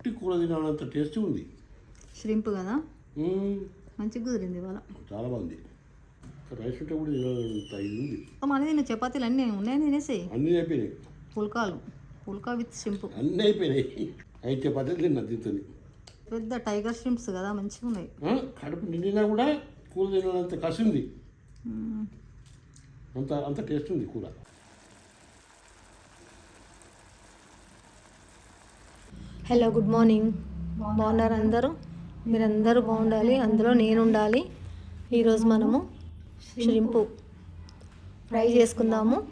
ఉట్టి కూర తినాలంత టేస్ట్ ఉంది. ష్రింప్ కదా. మంచిగా కుదిరింది ఇవాళ. చాలా బాగుంది. రైస్ ఉంటే కూడా తినాలంత ఇది ఉంది. మన తిన్న చపాతీలు అన్నీ ఉన్నాయని తినేసి? అన్నీ అయిపోయినాయి. పుల్కాలు. పుల్కా విత్ ష్రింప్ అన్నీ అయిపోయినాయి. అయితే పద్ధతి తిన్నా తింటుంది పెద్ద టైగర్ ష్రింప్స్ కదా మంచిగా ఉన్నాయి. కడుపు నిండినా కూడా కూర తినాలంత కసి ఉంది. మ్మ్. అంత అంత టేస్ట్ ఉంది కూర. Hello good morning. బాగున్నారు? అందరూ? మీరందరూ బాగుండాలి అందులో నేను ఉండాలి ఈరోజు మనము ష్రింపు ఫ్రై చేసుకుందాము.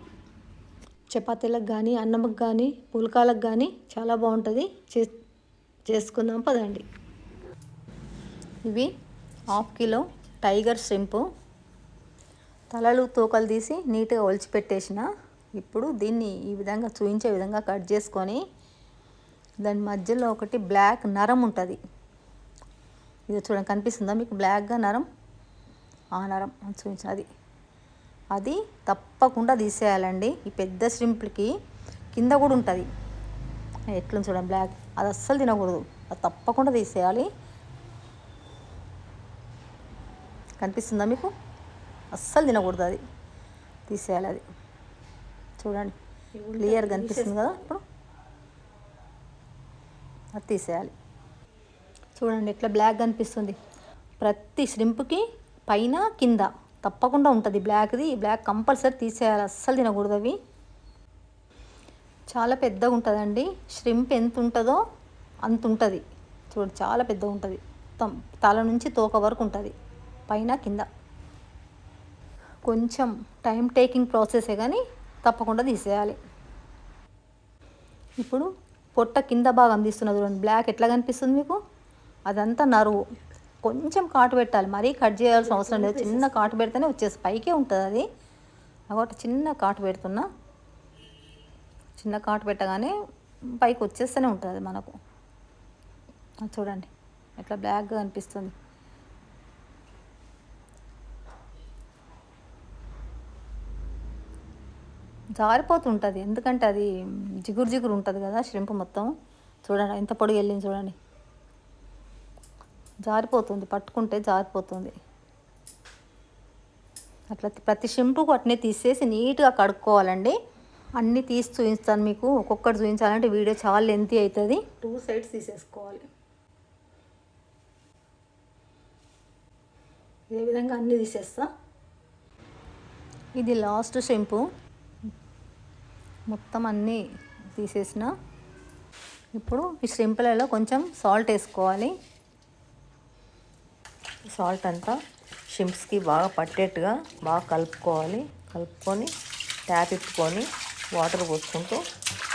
చపాతీలకు కానీ అన్నంకి కానీ పుల్కాలకు కానీ చాలా బాగుంటుంది. చే చేసుకుందాం పదండి. ఇవి హాఫ్ కిలో టైగర్ ష్రింపు తలలు తోకలు తీసి నీట్గా ఒలిచిపెట్టేసిన. ఇప్పుడు దీన్ని ఈ విధంగా చూపించే విధంగా కట్ చేసుకొని దాని మధ్యలో ఒకటి బ్లాక్ నరం ఉంటుంది. ఇది చూడండి కనిపిస్తుందా మీకు? బ్లాక్గా నరం? ఆ నరం అది చూపించు అది. అది తప్పకుండా తీసేయాలండి. ఈ పెద్ద శ్రింప్లకి కింద కూడా ఉంటుంది. ఎట్లా చూడండి బ్లాక్. అది అస్సలు తినకూడదు. అది తప్పకుండా తీసేయాలి. కనిపిస్తుందా మీకు? అస్సలు తినకూడదు అది. తీసేయాలి అది. చూడండి క్లియర్ కనిపిస్తుంది కదా ఇప్పుడు. అది తీసేయాలి. చూడండి ఎట్లా బ్లాక్ అనిపిస్తుంది ప్రతి శ్రింప్కి పైన కింద తప్పకుండా ఉంటుంది బ్లాక్ది బ్లాక్ కంపల్సరీ తీసేయాలి అస్సలు తినకూడదు అవి. చాలా పెద్దగా ఉంటుందండి. శ్రింప్ ఎంత ఉంటుందో అంత ఉంటుంది. చూడు చాలా పెద్దగా ఉంటుంది. తల నుంచి తోక వరకు ఉంటుంది. పైన కింద. కొంచెం టైం టేకింగ్ ప్రాసెసే కానీ తప్పకుండా తీసేయాలి. ఇప్పుడు పొట్ట కింద భాగం తీస్తున్న చూడండి బ్లాక్ ఎట్లా కనిపిస్తుంది మీకు? అదంతా నరువు. కొంచెం కాటు పెట్టాలి మరీ కట్ చేయాల్సిన అవసరం లేదు. చిన్న కాటు పెడితేనే వచ్చేసి పైకే ఉంటుంది అది. కాబట్టి చిన్న కాటు పెడుతున్నా. చిన్న కాటు పెట్టగానే పైకి వచ్చేస్తూనే ఉంటుంది అది మనకు. చూడండి ఎట్లా బ్లాక్గా అనిపిస్తుంది జారిపోతుంటుంది. ఎందుకంటే అది జిగురు జిగురు ఉంటుంది కదా శ్రింప్ మొత్తం. చూడండి ఎంత పొడిగి వెళ్ళింది చూడండి. జారిపోతుంది పట్టుకుంటే జారిపోతుంది. అట్లా ప్రతి షింపుకు అట్నే తీసేసి నీట్గా కడుక్కోవాలండి. అన్నీ తీసి చూపిస్తాను మీకు. ఒక్కొక్కటి చూపించాలంటే వీడియో చాలా లెంతీ అవుతుంది. టూ సైడ్స్ తీసేసుకోవాలి. ఇదే విధంగా అన్నీ తీసేస్తా. ఇది లాస్ట్ షెంపు. మొత్తం అన్నీ తీసేసిన. ఇప్పుడు ఈ శ్రింపులలో కొంచెం సాల్ట్ వేసుకోవాలి. సాల్ట్ అంతా షింప్స్కి బాగా పట్టేట్టుగా బాగా కలుపుకోవాలి. కలుపుకొని ట్యాప్ ఇప్పుకొని వాటర్ పోసుకుంటూ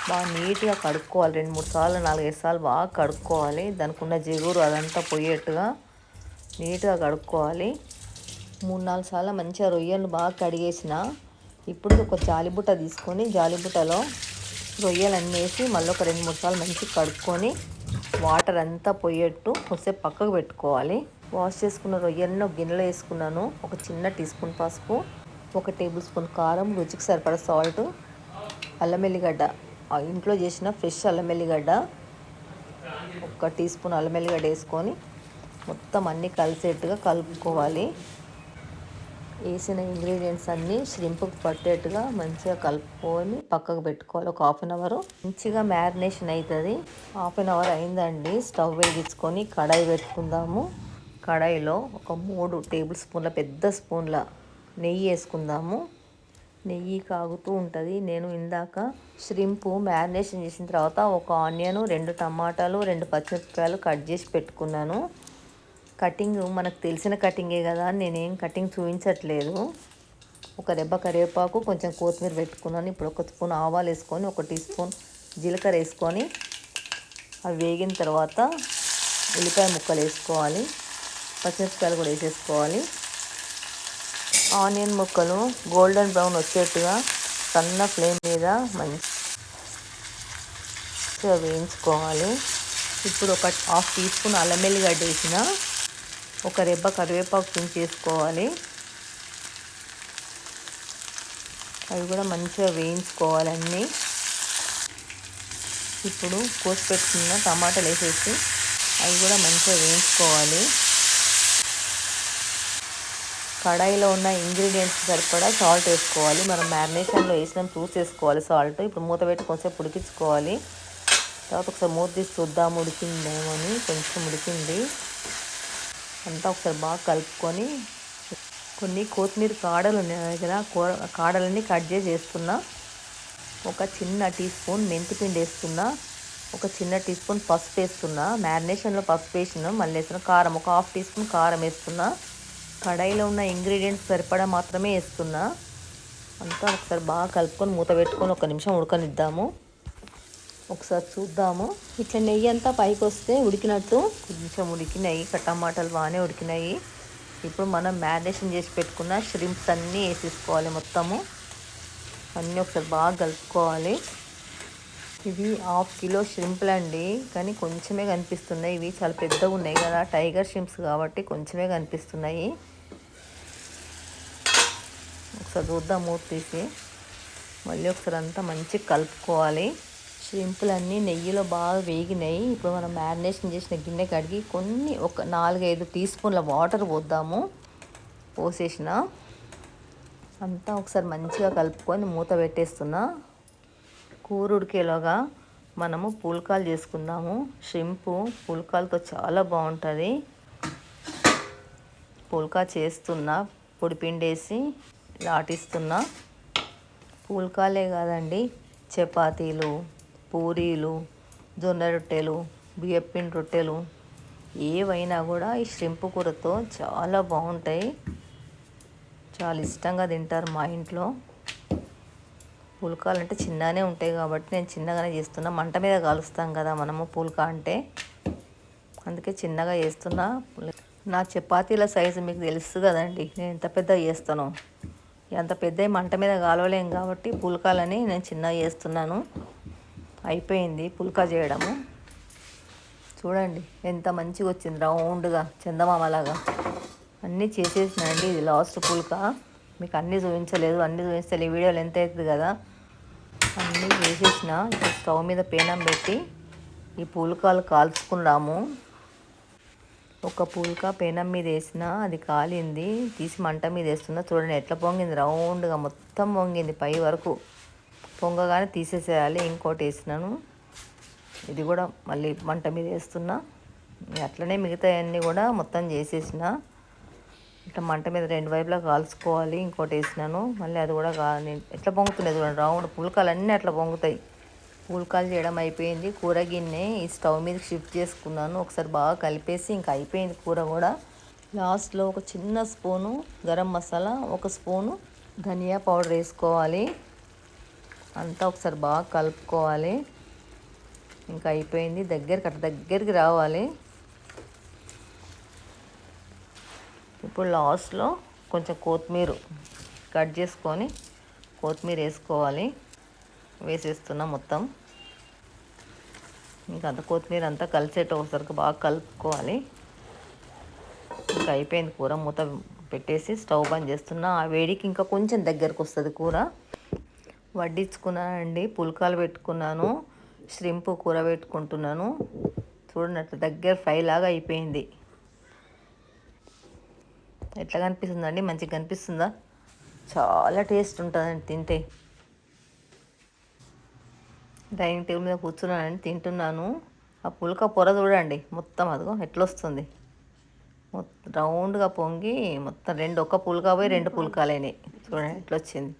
బాగా నీట్గా కడుక్కోవాలి. రెండు మూడు సార్లు నాలుగైదు సార్లు బాగా కడుక్కోవాలి. దానికి ఉన్న జిగురు అదంతా పోయేట్టుగా నీట్గా కడుక్కోవాలి. మూడు నాలుగు సార్లు మంచిగా రొయ్యలు బాగా కడిగేసిన ఇప్పుడు ఒక జాలిబుట్ట తీసుకొని జాలిబుట్టలో రొయ్యలన్నీ వేసి మళ్ళీ ఒక రెండు మూడు సార్లు మంచిగా కడుక్కొని వాటర్ అంతా పోయేట్టు కొద్దిసేపు పక్కకు పెట్టుకోవాలి. వాష్ చేసుకున్న రొయ్యలను గిన్నెలో వేసుకున్నాను. ఒక చిన్న టీ స్పూన్ పసుపు ఒక టేబుల్ స్పూన్ కారం రుచికి సరిపడా సాల్ట్ అల్లం వెల్లిగడ్డ ఇంట్లో చేసిన ఫ్రెష్ అల్లం వెల్లిగడ్డ ఒక టీ స్పూన్ అల్లం వెల్లిగడ్డ వేసుకొని మొత్తం అన్నీ కలిసేట్టుగా కలుపుకోవాలి. వేసిన ఇంగ్రీడియంట్స్ అన్నీ ష్రింప్కి పట్టేట్టుగా మంచిగా కలుపుకొని పక్కకు పెట్టుకోవాలి. ఒక హాఫ్ అన్ అవర్ మంచిగా మ్యారినేషన్ అవుతుంది హాఫ్ అన్ అవర్ అయిందండి. స్టవ్ వెలిగించుకొని కడాయి పెట్టుకుందాము. కడాయిలో ఒక మూడు టేబుల్ స్పూన్ల పెద్ద స్పూన్ల నెయ్యి వేసుకుందాము. నెయ్యి కాగుతూ ఉంటుంది. నేను ఇందాక శ్రింపు మ్యారినేషన్ చేసిన తర్వాత ఒక ఆనియన్ రెండు టమాటాలు రెండు పచ్చిమిరపకాయలు కట్ చేసి పెట్టుకున్నాను. కటింగ్ మనకు తెలిసిన కటింగే కదా అని నేనేం కటింగ్ చూపించట్లేదు. ఒక రెబ్బ కరివేపాకు కొంచెం కొత్తిమీర పెట్టుకున్నాను. ఇప్పుడు ఒక స్పూన్ ఆవాలు వేసుకొని ఒక టీ స్పూన్ జీలకర్ర వేసుకొని అవి వేగిన తర్వాత ఉల్లిపాయ ముక్కలు వేసుకోవాలి. పచ్చిమిరపకాయలు కూడా వేసేసుకోవాలి. ఆనియన్ ముక్కలు గోల్డెన్ బ్రౌన్ వచ్చేట్టుగా సన్న ఫ్లేమ్ మీద మంచిగా వేయించుకోవాలి. ఇప్పుడు ఒక హాఫ్ టీ స్పూన్ అల్లం వెల్లిగడ్డ వేసిన ఒక రెబ్బ కరివేపాకు తుంచి అవి కూడా మంచిగా వేయించుకోవాలన్నీ ఇప్పుడు కోసి పెట్టుకున్న టమాటాలు వేసేసి అవి కూడా మంచిగా వేయించుకోవాలి. కడాయిలో ఉన్న ఇంగ్రీడియంట్స్ సరిపడా సాల్ట్ వేసుకోవాలి. మనం మ్యారినేషన్లో వేసినాం చూసేసుకోవాలి సాల్ట్. ఇప్పుడు మూత పెట్టి కొంచెం ఉడికించుకోవాలి. తర్వాత ఒకసారి మూత తీసి చూద్దాం. ఉడికిందేమో అని కొంచెం ఉడికింది. అంతా ఒకసారి బాగా కలుపుకొని కొన్ని కొత్తిమీర కాడలు ఉన్నాయి కదా కూర కాడలన్నీ కట్ చేసి వేస్తున్నా. ఒక చిన్న టీ స్పూన్ మెంతిపిండి వేసుకున్నా ఒక చిన్న టీ స్పూన్ పసుపు వేస్తున్నా. మ్యారినేషన్లో పసుపు వేసిన మళ్ళీ వేసిన కారం. ఒక హాఫ్ టీ స్పూన్ కారం వేస్తున్నా. కడాయిలో ఉన్న ఇంగ్రీడియంట్స్ సరిపడా మాత్రమే వేస్తున్నా. అంతా ఒకసారి బాగా కలుపుకొని మూత పెట్టుకొని ఒక నిమిషం ఉడకనిద్దాము. ఒకసారి చూద్దాము. ఇట్లా నెయ్యి అంతా పైకి వస్తే ఉడికినట్టు. కొంచెం ఉడికినాయి టమాటాలు బాగానే ఉడికినాయి. ఇప్పుడు మనం మ్యారినేషన్ చేసి పెట్టుకున్న షిరింప్స్ అన్నీ వేసేసుకోవాలి మొత్తము. అన్నీ ఒకసారి బాగా కలుపుకోవాలి. ఇవి హాఫ్ కిలో షింపుల్ అండి. కానీ కొంచెమే కనిపిస్తున్నాయి. ఇవి చాలా పెద్దగా ఉన్నాయి కదా. టైగర్ షింప్స్ కాబట్టి కొంచెమే కనిపిస్తున్నాయి. ఒకసారి చూద్దాం మూత తీసి. మళ్ళీ ఒకసారి అంతా మంచిగా కలుపుకోవాలి. అన్నీ నెయ్యిలో బాగా వేగినాయి. ఇప్పుడు మనం మ్యారినేషన్ చేసిన గిన్నె కడిగి కొన్ని ఒక నాలుగైదు టీ స్పూన్ల వాటర్ పోద్దాము. పోసేసిన. అంతా ఒకసారి మంచిగా కలుపుకొని మూత పెట్టేస్తున్నా. కూరుడికేలోగా మనము పుల్కాలు చేసుకుందాము. షింపు పుల్కాలతో చాలా బాగుంటుంది. పుల్కా చేస్తున్నా పొడి పిండేసి లాటిస్తున్నా పుల్కాలే కాదండి చపాతీలు. పూరీలు జొన్న రొట్టెలు బియ్యపిండి రొట్టెలు ఏవైనా కూడా ఈ శ్రింపు కూరతో చాలా బాగుంటాయి. చాలా ఇష్టంగా తింటారు మా ఇంట్లో. పుల్కాలు అంటే చిన్నగానే ఉంటాయి కాబట్టి నేను చిన్నగానే చేస్తున్నా. మంట మీద కాలుస్తాం కదా మనము పుల్కా అంటే. అందుకే చిన్నగా చేస్తున్నా. నా చపాతీల సైజు మీకు తెలుసు కదండి. నేను ఎంత పెద్దగా చేస్తాను. ఎంత పెద్ద మంట మీద కాలవలేం కాబట్టి పుల్కాలని నేను చిన్నగా చేస్తున్నాను. అయిపోయింది పుల్కా చేయడము. చూడండి ఎంత మంచిగా వచ్చింది రౌండ్గా చందమామలాగా. అన్నీ చేసేసినాయండి ఇది లాస్ట్ పుల్కా. మీకు అన్నీ చూపించలేదు అన్నీ చూపిస్తే ఈ వీడియోలు ఎంత అవుతుంది కదా. అన్నీ చేసేసిన ఇప్పుడు స్టవ్ మీద పేనం పెట్టి ఈ పుల్కాలు కాల్చుకున్నాము ఒక పుల్క పేనం మీద వేసిన అది కాలింది తీసి మంట మీద వేస్తున్నా. చూడండి ఎట్లా పొంగింది రౌండ్గా మొత్తం పొంగింది పై వరకు. పొంగగానే తీసేసేయాలి. ఇంకోటి వేసినాను? ఇది కూడా మళ్ళీ మంట మీద వేస్తున్నా. అట్లనే మిగతా అన్నీ కూడా మొత్తం చేసేసిన. ఇట్లా మంట మీద రెండు వైపులా కాల్చుకోవాలి. ఇంకోటి వేసినాను. మళ్ళీ అది కూడా ఎట్లా పొంగుతున్నాయి చూడండి. రౌండ్ పుల్కాలు అన్నీ అట్లా పొంగుతాయి. పుల్కాలు చేయడం అయిపోయింది. కూర గిన్నె ఈ స్టవ్ మీద షిఫ్ట్ చేసుకున్నాను. ఒకసారి బాగా కలిపేసి ఇంకా అయిపోయింది కూర కూడా. లాస్ట్లో ఒక చిన్న స్పూను గరం మసాలా ఒక స్పూను ధనియా పౌడర్ వేసుకోవాలి. అంతా ఒకసారి బాగా కలుపుకోవాలి. ఇంకా అయిపోయింది. దగ్గరికి అట్లా దగ్గరికి రావాలి. ఇప్పుడు లాస్ట్లో కొంచెం కొత్తిమీర కట్ చేసుకొని కొత్తిమీర వేసుకోవాలి. వేసేస్తున్నా మొత్తం. ఇంకా అంత కొత్తిమీర అంతా కలిసేట ఒకసారికి బాగా కలుపుకోవాలి. ఇంకా అయిపోయింది కూర. మూత పెట్టేసి స్టవ్ బంద్ చేస్తున్నా. ఆ వేడికి ఇంకా కొంచెం దగ్గరకు వస్తుంది కూర. వడ్డించుకున్నానండి. పుల్కాలు పెట్టుకున్నాను. శ్రింపు కూర పెట్టుకుంటున్నాను. చూడండి దగ్గర ఫ్రై లాగా అయిపోయింది. ఎట్లా కనిపిస్తుందండి? మంచిగా కనిపిస్తుందా? చాలా టేస్ట్ ఉంటుందండి తింటే. డైనింగ్ టేబుల్ మీద కూర్చున్నానని తింటున్నాను. ఆ పుల్క పొర చూడండి మొత్తం అదిగో ఎట్లా వస్తుంది మొత్తం రౌండ్గా పొంగి మొత్తం రెండు ఒక్క పుల్కా పోయి రెండు పుల్కాలైనాయి. చూడండి ఎట్లా వచ్చింది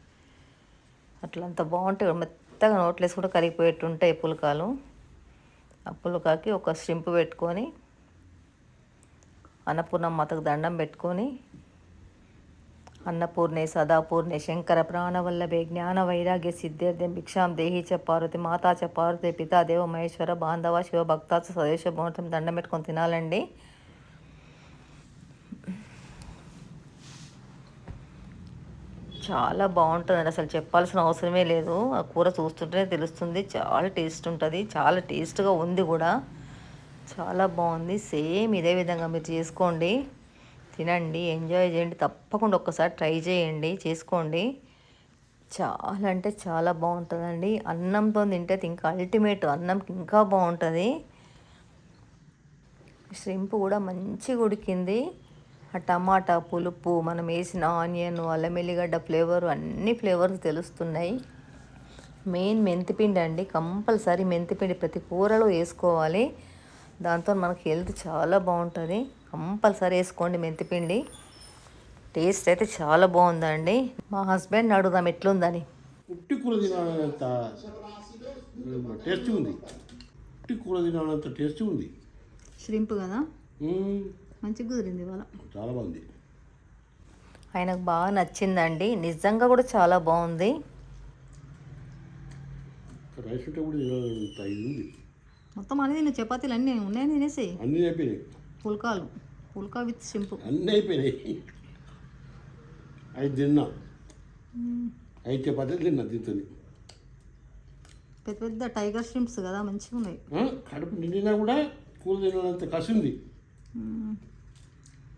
అట్లా అంత బాగుంటాయి మెత్తగా నోట్లేసి కూడా కరిగిపోయేట్టు ఉంటాయి పుల్కాలు. ఆ పులకాకి ఒక స్ట్రింప్ పెట్టుకొని అన్నపూర్ణమ్మతకు దండం పెట్టుకొని అన్నపూర్ణే సదాపూర్ణే శంకర ప్రాణవల్లభే జ్ఞాన వైరాగ్య సిద్ధార్థం భిక్షాం దేహి చ పార్వతి మాతా చ పార్వతి పితా దేవ మహేశ్వర బాంధవ శివ భక్త స్వదేశ భవనం దండం పెట్టుకొని తినాలండి. చాలా బాగుంటుంది అసలు చెప్పాల్సిన అవసరమే లేదు. ఆ కూర చూస్తుంటేనే తెలుస్తుంది. చాలా టేస్ట్ ఉంటుంది. చాలా టేస్ట్గా ఉంది కూడా. చాలా బాగుంది. సేమ్ ఇదే విధంగా మీరు చేసుకోండి. తినండి. ఎంజాయ్ చేయండి. తప్పకుండా ఒక్కసారి ట్రై చేయండి. చేసుకోండి. చాలా అంటే చాలా బాగుంటుందండి. అన్నంతో తింటే ఇంకా అల్టిమేట్ అన్నంకి ఇంకా బాగుంటుంది. ష్రింప్ కూడా మంచిగా ఉడికింది. ఆ టమాటా పులుపు మనం వేసిన ఆనియన్ అల్లం ఎల్లిగడ్డ ఫ్లేవర్ అన్ని ఫ్లేవర్స్ తెలుస్తున్నాయి. మెయిన్ మెంతిపిండి అండి. కంపల్సరీ మెంతిపిండి ప్రతి కూరలో వేసుకోవాలి. దాంతో మనకి హెల్త్ చాలా బాగుంటుంది. కంపల్సరీ వేసుకోండి మెంతిపిండి. టేస్ట్ అయితే చాలా బాగుందండి. మా హస్బెండ్ అడుగుదాం ఎట్లుందని. ఉట్టి కూర తినాలంత టేస్ట్ ఉంది. ఉట్టి కూర తినాలంత టేస్ట్ ఉంది. ష్రింప్ కదా. మంచిగా కుదిరింది ఇవాళ. చాలా బాగుంది. ఆయనకు బాగా నచ్చిందండి. నిజంగా కూడా చాలా బాగుంది. రైస్ మొత్తం అన్ని తిన్న చపాతీలు అన్నీ ఉన్నాయని తినేసి. అన్నీ అయిపోయినాయి. పుల్కాలు. పుల్కా విత్ షింపు అన్నీ అయిపోయినాయి. ఐదు తిన్నా. ఐదు చపాతీలు తిన్నా దీంతో పెద్ద పెద్ద టైగర్ షింప్స్ కదా మంచిగా ఉన్నాయి కడుపు నిండినా కూడా కూర తినాలంత కసి ఉంది.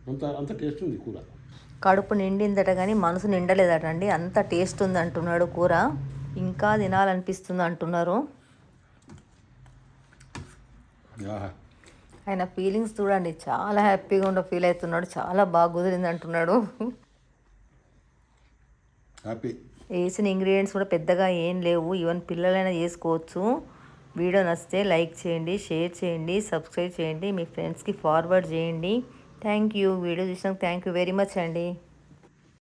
అంత అంత టేస్ట్ ఉంది కూర. కడుపు నిండిందట కానీ మనసు నిండలేదట అండి అంత టేస్ట్ ఉంది అంటున్నాడు కూర. ఇంకా తినాలనిపిస్తుంది అంటున్నారు. ఆయన ఫీలింగ్స్ చూడండి. చాలా హ్యాపీగా ఉండ ఫీల్ అవుతున్నాడు. చాలా బాగా కుదిరింది అంటున్నాడు. వేసిన ఇంగ్రీడియంట్స్ కూడా పెద్దగా ఏం లేవు. ఈవెన్ పిల్లలైనా చేసుకోవచ్చు. వీడియో నచ్చితే లైక్ చేయండి షేర్ చేయండి సబ్స్క్రైబ్ చేయండి. మీ ఫ్రెండ్స్కి ఫార్వర్డ్ చేయండి. థ్యాంక్ యూ వీడియో చూసినందుకు థ్యాంక్ యూ వెరీ మచ్ అండి